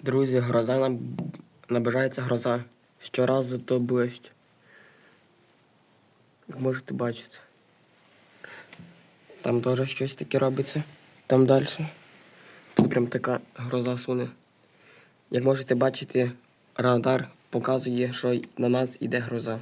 Друзі, гроза нам наближається гроза. Щоразу то ближче. Як можете бачити. Там теж щось таке робиться. Там далі. Тут прям така гроза суне. Як можете бачити, радар показує, що на нас іде гроза.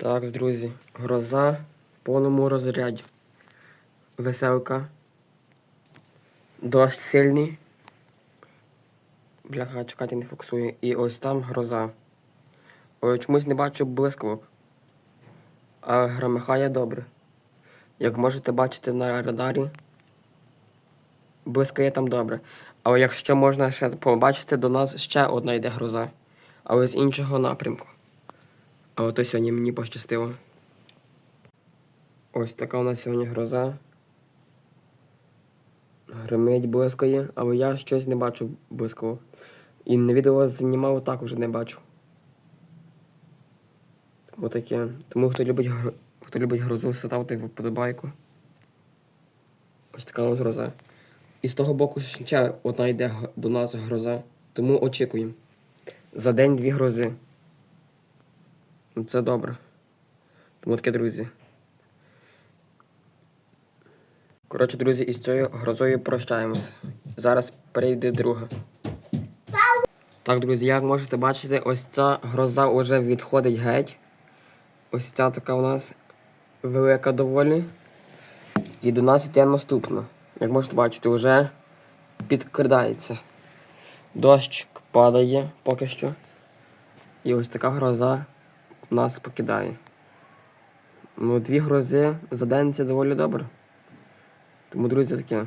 Так, друзі, гроза в повному розряді. Веселка. Дощ сильний. Бляха, чекайте, не фокусує. І ось там гроза. Ой, чомусь не бачу блискавок. А громихає добре. Як можете бачити на радарі, блискає там добре. Але якщо можна ще побачити, до нас ще одна йде гроза. Але з іншого напрямку. А ото сьогодні мені пощастило. Ось така у нас сьогодні гроза. Гримить блискає, але я щось не бачу близького. І на відео знімав також не бачу. Тому таке. Тому хто любить хто любить грозу, ставте вподобайку. Ось така у нас гроза. І з того боку ще одна йде до нас гроза. Тому очікуємо. За день дві грози. Ну, Це добре. Тому таке, друзі. Коротше, друзі, із цією грозою прощаємось. Зараз перейде друга. Так, друзі, як можете бачити, ось ця гроза вже відходить геть. Ось ця така у нас велика доволі. І до нас йде наступна. Як можете бачити, вже підкрадається. Дощ падає поки що. І ось така гроза нас покидає. Ну, дві грози за день це доволі добре. Тому, друзі, таке.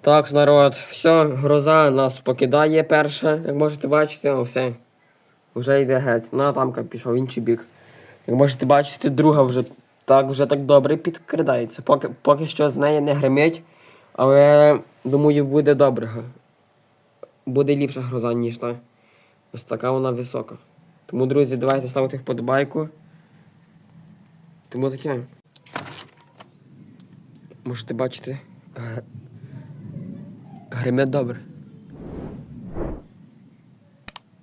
Так, народ, все, гроза нас покидає перша, як можете бачити, ну все. Вже йде геть. Ну а тамка пішов інший бік. Як можете бачити, друга вже так вже так добре підкрадається. Поки, поки що з неї не гримить, але думаю, буде добре. Буде ліпша гроза, ніж та. Ось така вона висока. Тому, друзі, давайте ставити вподобайку. Тому таке. Можете бачити. Гримить добре.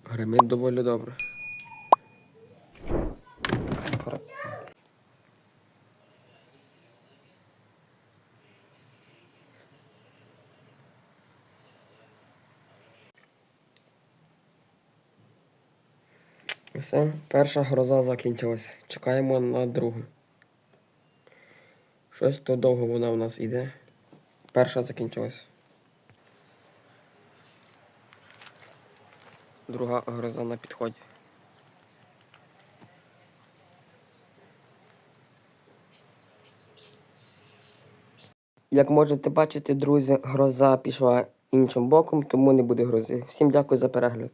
Гримить доволі добре. Все, перша гроза закінчилась. Чекаємо на другу. Щось то довго вона у нас іде. Перша закінчилась. Друга гроза на підході. Як можете бачити, друзі, гроза пішла іншим боком, тому не буде грози. Всім дякую за перегляд.